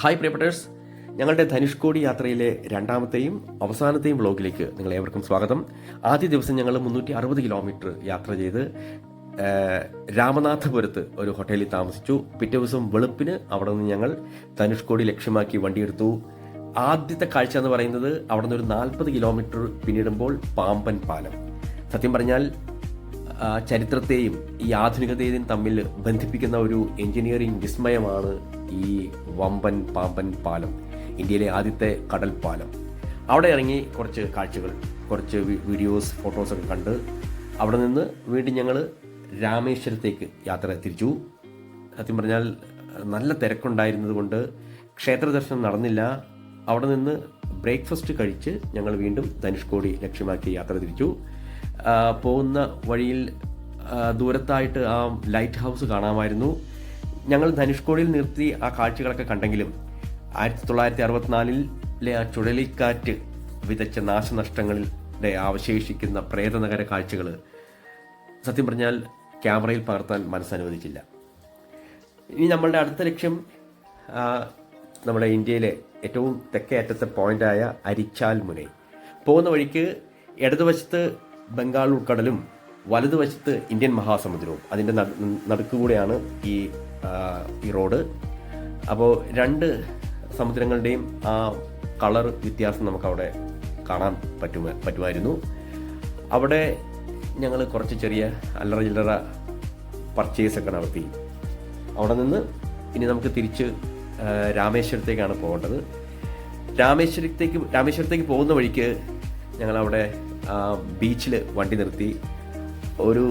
Hi പ്രിയപ്പെട്ടേഴ്സ്. ഞങ്ങളുടെ ധനുഷ്കോടി യാത്രയിലെ രണ്ടാമത്തെയും അവസാനത്തെയും വ്ളോഗിലേക്ക് നിങ്ങൾ ഏവർക്കും സ്വാഗതം. ആദ്യ ദിവസം ഞങ്ങൾ മുന്നൂറ്റി അറുപത് കിലോമീറ്റർ യാത്ര ചെയ്ത് രാമനാഥപുരത്ത് ഒരു ഹോട്ടലിൽ താമസിച്ചു. പിറ്റേ ദിവസം വെളുപ്പിന് അവിടെ നിന്ന് ഞങ്ങൾ ധനുഷ്കോടി ലക്ഷ്യമാക്കി വണ്ടിയെടുത്തു. ആദ്യത്തെ കാഴ്ച എന്ന് പറയുന്നത് അവിടെ നിന്ന് ഒരു നാൽപ്പത് കിലോമീറ്റർ പിന്നിടുമ്പോൾ പാമ്പൻ പാലം. സത്യം പറഞ്ഞാൽ ചരിത്രത്തെയും ഈ ആധുനികതയെയും തമ്മിൽ ബന്ധിപ്പിക്കുന്ന ഒരു എഞ്ചിനീയറിംഗ് വിസ്മയമാണ് ഈ വമ്പൻ പാമ്പൻ പാലം ഇന്ത്യയിലെ ആദ്യത്തെ കടൽ പാലം. അവിടെ ഇറങ്ങി കുറച്ച് കാഴ്ചകൾ കുറച്ച് വീഡിയോസ് ഫോട്ടോസൊക്കെ കണ്ട് അവിടെ നിന്ന് വീണ്ടും ഞങ്ങൾ രാമേശ്വരത്തേക്ക് യാത്ര തിരിച്ചു. സത്യം പറഞ്ഞാൽ നല്ല തിരക്കുണ്ടായിരുന്നത് കൊണ്ട് ക്ഷേത്ര ദർശനം നടന്നില്ല. അവിടെ നിന്ന് ബ്രേക്ക്ഫാസ്റ്റ് കഴിച്ച് ഞങ്ങൾ വീണ്ടും ധനുഷ്കോടി ലക്ഷ്യമാക്കി യാത്ര തിരിച്ചു. പോകുന്ന വഴിയിൽ ദൂരത്തായിട്ട് ആ ലൈറ്റ് ഹൗസ് കാണാമായിരുന്നു. ഞങ്ങൾ ധനുഷ്കോടിയിൽ നിർത്തി ആ കാഴ്ചകളൊക്കെ കണ്ടെങ്കിലും ആയിരത്തി തൊള്ളായിരത്തി അറുപത്തിനാലിലെ ആ ചുഴലിക്കാറ്റ് വിതച്ച നാശനഷ്ടങ്ങളിലെ അവശേഷിക്കുന്ന പ്രേതനഗര കാഴ്ചകൾ സത്യം പറഞ്ഞാൽ ക്യാമറയിൽ പകർത്താൻ മനസ്സനുവദിച്ചില്ല. ഇനി നമ്മളുടെ അടുത്ത ലക്ഷ്യം നമ്മുടെ ഇന്ത്യയിലെ ഏറ്റവും തെക്കേ അറ്റത്തെ പോയിന്റായ അരിച്ചാൽ മുനൈ. പോകുന്ന വഴിക്ക് ഇടതുവശത്ത് ബംഗാൾ ഉൾക്കടലും വലതുവശത്ത് ഇന്ത്യൻ മഹാസമുദ്രവും. അതിന്റെ നടുക്കുകൂടെയാണ് ഈ ഈ റോഡ്. അപ്പോൾ രണ്ട് സമുദ്രങ്ങളുടെയും ആ കളർ വ്യത്യാസം നമുക്കവിടെ കാണാൻ പറ്റുമ പറ്റുമായിരുന്നു. അവിടെ ഞങ്ങൾ കുറച്ച് ചെറിയ അല്ലറ ചില്ലറ പർച്ചേസൊക്കെ നടത്തി. അവിടെ നിന്ന് ഇനി നമുക്ക് തിരിച്ച് രാമേശ്വരത്തേക്കാണ് പോകേണ്ടത്. രാമേശ്വരത്തേക്ക് രാമേശ്വരത്തേക്ക് പോകുന്ന വഴിക്ക് ഞങ്ങളവിടെ ബീച്ചിൽ വണ്ടി നിർത്തി. ഒരു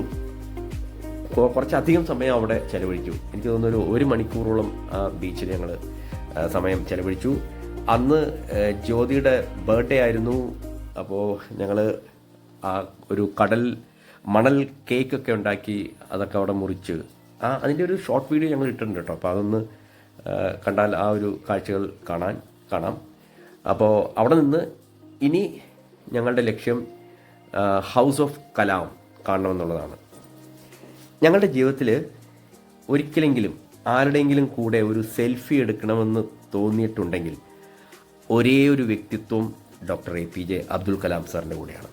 കുറച്ചധികം സമയം അവിടെ ചെലവഴിച്ചു. എനിക്ക് തോന്നുന്നു ഒരു മണിക്കൂറോളം ആ ബീച്ചിൽ ഞങ്ങൾ സമയം ചെലവഴിച്ചു. അന്ന് ജ്യോതിയുടെ ബർത്ത്ഡേ ആയിരുന്നു. അപ്പോൾ ഞങ്ങൾ ആ ഒരു കടൽ മണൽ കേക്കൊക്കെ ഉണ്ടാക്കി അതൊക്കെ അവിടെ മുറിച്ച്. ആ അതിന്റെ ഒരു ഷോർട്ട് വീഡിയോ ഞങ്ങൾ ഇട്ടിട്ടുണ്ട് കേട്ടോ. അപ്പോൾ അതൊന്ന് കണ്ടാൽ ആ ഒരു കാഴ്ചകൾ കാണാൻ കാണാം. അപ്പോൾ അവിടെ നിന്ന് ഇനി ഞങ്ങളുടെ ലക്ഷ്യം ഹൗസ് ഓഫ് കലാം കാണണമെന്നുള്ളതാണ്. ഞങ്ങളുടെ ജീവിതത്തിൽ ഒരിക്കലെങ്കിലും ആരുടെയെങ്കിലും കൂടെ ഒരു സെൽഫി എടുക്കണമെന്ന് തോന്നിയിട്ടുണ്ടെങ്കിൽ ഒരേ ഒരു വ്യക്തിത്വം doctor A P J Abdul Kalam സാറിന്റെ കൂടെയാണ്.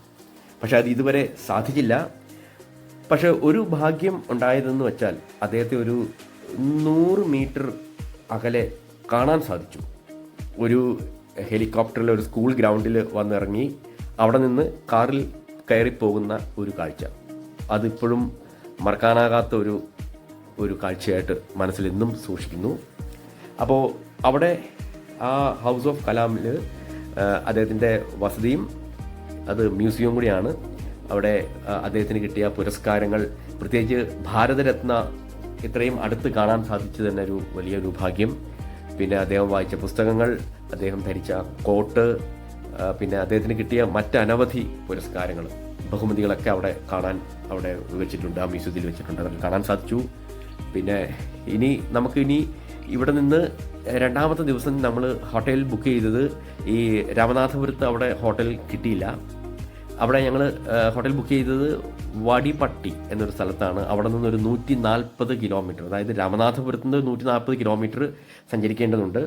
പക്ഷേ അത് ഇതുവരെ സാധിച്ചില്ല. പക്ഷെ ഒരു ഭാഗ്യം ഉണ്ടായതെന്ന് വെച്ചാൽ അദ്ദേഹത്തെ ഒരു നൂറ് മീറ്റർ അകലെ കാണാൻ സാധിച്ചു. ഒരു ഹെലികോപ്റ്ററിൽ ഒരു സ്കൂൾ ഗ്രൗണ്ടിൽ വന്നിറങ്ങി അവിടെ നിന്ന് കാറിൽ കയറിപ്പോകുന്ന ഒരു കാഴ്ച. അതിപ്പോഴും മറക്കാനാകാത്ത ഒരു ഒരു കാഴ്ചയായിട്ട് മനസ്സിൽ എന്നും സൂക്ഷിക്കുന്നു. അപ്പോൾ അവിടെ ആ ഹൗസ് ഓഫ് കലാമിൽ അദ്ദേഹത്തിന്റെ വസതിയും അത് മ്യൂസിയവും കൂടിയാണ്. അവിടെ അദ്ദേഹത്തിന് കിട്ടിയ പുരസ്കാരങ്ങൾ പ്രത്യേകിച്ച് ഭാരതരത്ന ഇത്രയും അടുത്ത് കാണാൻ സാധിച്ചത് തന്നെ ഒരു വലിയൊരു ഭാഗ്യം. പിന്നെ അദ്ദേഹം വായിച്ച പുസ്തകങ്ങൾ അദ്ദേഹം ധരിച്ച കോട്ട് പിന്നെ അദ്ദേഹത്തിന് കിട്ടിയ മറ്റനവധി പുരസ്കാരങ്ങൾ ബഹുമതികളൊക്കെ അവിടെ കാണാൻ അവിടെ വെച്ചിട്ടുണ്ട് ആ മ്യൂസിയത്തിൽ വെച്ചിട്ടുണ്ട്. അതൊക്കെ കാണാൻ സാധിച്ചു. പിന്നെ ഇനി നമുക്കിനി ഇവിടെ നിന്ന് രണ്ടാമത്തെ ദിവസം നമ്മൾ ഹോട്ടൽ ബുക്ക് ചെയ്തത് ഈ രാമനാഥപുരത്ത് അവിടെ ഹോട്ടൽ കിട്ടിയില്ല. അവിടെ ഞങ്ങൾ ഹോട്ടൽ ബുക്ക് ചെയ്തത് വാടിപ്പട്ടി എന്നൊരു സ്ഥലത്താണ്. അവിടെ നിന്ന് ഒരു നൂറ്റി നാൽപ്പത് കിലോമീറ്റർ അതായത് രാമനാഥപുരത്ത് നിന്ന് നൂറ്റി നാൽപ്പത് കിലോമീറ്റർ സഞ്ചരിക്കേണ്ടതുണ്ട്.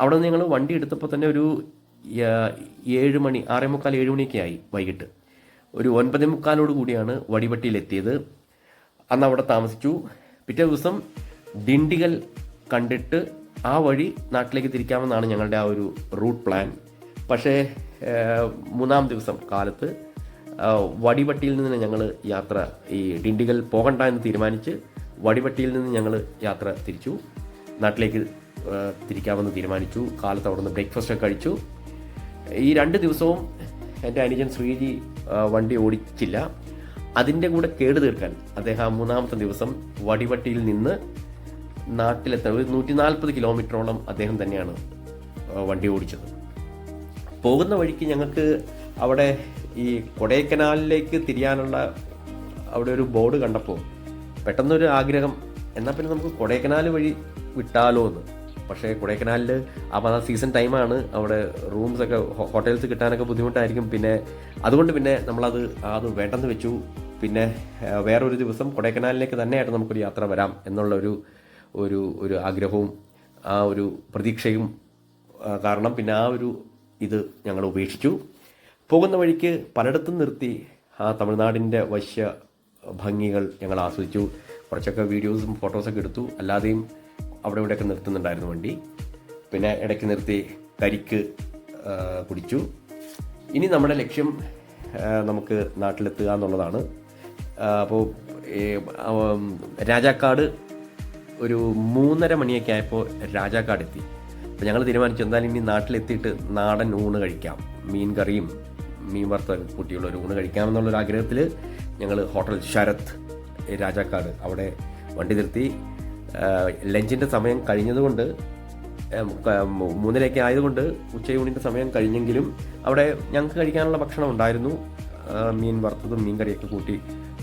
അവിടെ നിന്ന് ഞങ്ങൾ വണ്ടി എടുത്തപ്പോൾ തന്നെ ഒരു ഏഴ് മണി ആറേ മുക്കാൽ ഏഴ് മണിയൊക്കെ ആയി വൈകിട്ട്. ഒരു ഒൻപതേ മുക്കാലോട് കൂടിയാണ് വടിപട്ടിയിലെത്തിയത് അന്ന് അവിടെ താമസിച്ചു. പിറ്റേ ദിവസം ദിണ്ടിഗൽ കണ്ടിട്ട് ആ വഴി നാട്ടിലേക്ക് തിരിക്കാമെന്നാണ് ഞങ്ങളുടെ ആ ഒരു റൂട്ട് പ്ലാൻ. പക്ഷേ മൂന്നാം ദിവസം കാലത്ത് വടിവട്ടിയിൽ നിന്ന് ഞങ്ങൾ യാത്ര ഈ ഡിണ്ടിഗൽ പോകണ്ട എന്ന് തീരുമാനിച്ച് വടിവട്ടിയിൽ നിന്ന് ഞങ്ങൾ യാത്ര തിരിച്ചു. നാട്ടിലേക്ക് തിരിക്കാമെന്ന് തീരുമാനിച്ചു. കാലത്ത് അവിടെ നിന്ന് ബ്രേക്ക്ഫാസ്റ്റ് കഴിച്ചു. ഈ രണ്ട് ദിവസവും എന്റെ അനുജൻ ശ്രീജി വണ്ടി ഓടിച്ചില്ല. അതിന്റെ കൂടെ കേട് തീർക്കാൻ അദ്ദേഹം മൂന്നാമത്തെ ദിവസം വടിവട്ടിയിൽ നിന്ന് നാട്ടിലെത്താൻ ഒരു നൂറ്റി നാൽപ്പത് കിലോമീറ്ററോളം അദ്ദേഹം തന്നെയാണ് വണ്ടി ഓടിച്ചത്. പോകുന്ന വഴിക്ക് ഞങ്ങൾക്ക് അവിടെ ഈ കൊടൈക്കനാലിലേക്ക് തിരിയാനുള്ള അവിടെ ഒരു ബോർഡ് കണ്ടപ്പോൾ പെട്ടെന്നൊരു ആഗ്രഹം എന്നാൽ പിന്നെ നമുക്ക് കൊടൈക്കനാൽ വഴി വിട്ടാലോ എന്ന് പക്ഷേ കൊടൈക്കനാലിൽ അപ്പോൾ അത് സീസൺ ടൈമാണ് അവിടെ റൂംസ് ഒക്കെ ഹോട്ടൽസ് കിട്ടാനൊക്കെ ബുദ്ധിമുട്ടായിരിക്കും. പിന്നെ അതുകൊണ്ട് പിന്നെ നമ്മളത് അത് വേണ്ടെന്ന് വെച്ചു. പിന്നെ വേറൊരു ദിവസം കൊടൈക്കനാലിലേക്ക് തന്നെയായിട്ട് നമുക്കൊരു യാത്ര വരാം എന്നുള്ള ഒരു ഒരു ഒരു ആഗ്രഹവും ആ ഒരു പ്രതീക്ഷയും കാരണം പിന്നെ ആ ഒരു ഇത് ഞങ്ങൾ ഉപേക്ഷിച്ചു. പോകുന്ന വഴിക്ക് പലയിടത്തും നിർത്തി ആ തമിഴ്നാടിന്റെ വശ്യ ഭംഗികൾ ഞങ്ങൾ ആസ്വദിച്ചു. കുറച്ചൊക്കെ വീഡിയോസും ഫോട്ടോസൊക്കെ എടുത്തു. അല്ലാതെയും അവിടെ ഇവിടെയൊക്കെ നിർത്തുന്നുണ്ടായിരുന്നു വണ്ടി. പിന്നെ ഇടയ്ക്ക് നിർത്തി കരിക്ക് കുടിച്ചു. ഇനി നമ്മുടെ ലക്ഷ്യം നമുക്ക് നാട്ടിലെത്തുക എന്നുള്ളതാണ്. അപ്പോൾ രാജാക്കാട് ഒരു മൂന്നര മണിയൊക്കെ ആയപ്പോൾ രാജാക്കാട് എത്തി. അപ്പോൾ ഞങ്ങൾ തീരുമാനിച്ചു എന്തായാലും ഇനി നാട്ടിലെത്തിയിട്ട് നാടൻ ഊണ് കഴിക്കാം. മീൻ കറിയും മീൻ വറുത്ത കൂട്ടിയുള്ള ഒരു ഊണ് കഴിക്കാമെന്നുള്ളൊരു ആഗ്രഹത്തിൽ ഞങ്ങൾ ഹോട്ടൽ ശരത് രാജാക്കാട് അവിടെ വണ്ടി നിർത്തി. ലഞ്ചിന്റെ സമയം കഴിഞ്ഞതുകൊണ്ട് മൂന്നിലേക്ക് ആയതുകൊണ്ട് ഉച്ചയൂണിന്റെ സമയം കഴിഞ്ഞെങ്കിലും അവിടെ ഞങ്ങൾക്ക് കഴിക്കാനുള്ള ഭക്ഷണം ഉണ്ടായിരുന്നു. മീൻ വറുത്തതും മീൻ കറിയൊക്കെ കൂട്ടി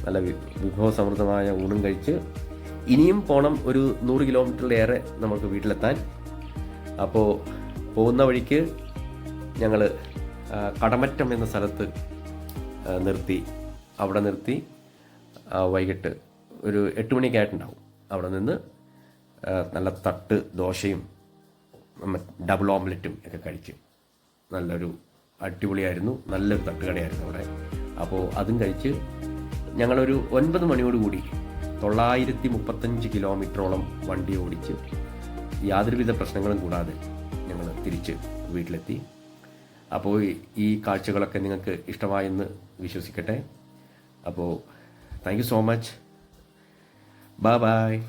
നല്ല വിഭവസമൃദ്ധമായ ഊണും കഴിച്ച് ഇനിയും പോകണം ഒരു നൂറ് കിലോമീറ്ററിലേറെ നമുക്ക് വീട്ടിലെത്താൻ. അപ്പോൾ പോകുന്ന വഴിക്ക് ഞങ്ങൾ കടമറ്റം എന്ന സ്ഥലത്ത് നിർത്തി. അവിടെ നിർത്തി വൈകിട്ട് ഒരു എട്ട് മണിയൊക്കെ ആയിട്ടുണ്ടാവും. അവിടെ നിന്ന് നല്ല തട്ട് ദോശയും ഡബിൾ ഓംലെറ്റും ഒക്കെ കഴിക്കും. നല്ലൊരു അടിപൊളിയായിരുന്നു. നല്ലൊരു തട്ടുകടയായിരുന്നു അവിടെ. അപ്പോൾ അതും കഴിച്ച് ഞങ്ങളൊരു ഒൻപത് മണിയോടുകൂടി തൊള്ളായിരത്തി മുപ്പത്തഞ്ച് കിലോമീറ്ററോളം വണ്ടി ഓടിച്ച് യാതൊരുവിധ പ്രശ്നങ്ങളും കൂടാതെ ഞങ്ങൾ തിരിച്ച് വീട്ടിലെത്തി. അപ്പോൾ ഈ കാഴ്ചകളൊക്കെ നിങ്ങൾക്ക് ഇഷ്ടമായെന്ന് വിശ്വസിക്കട്ടെ. അപ്പോൾ thank you so much bye bye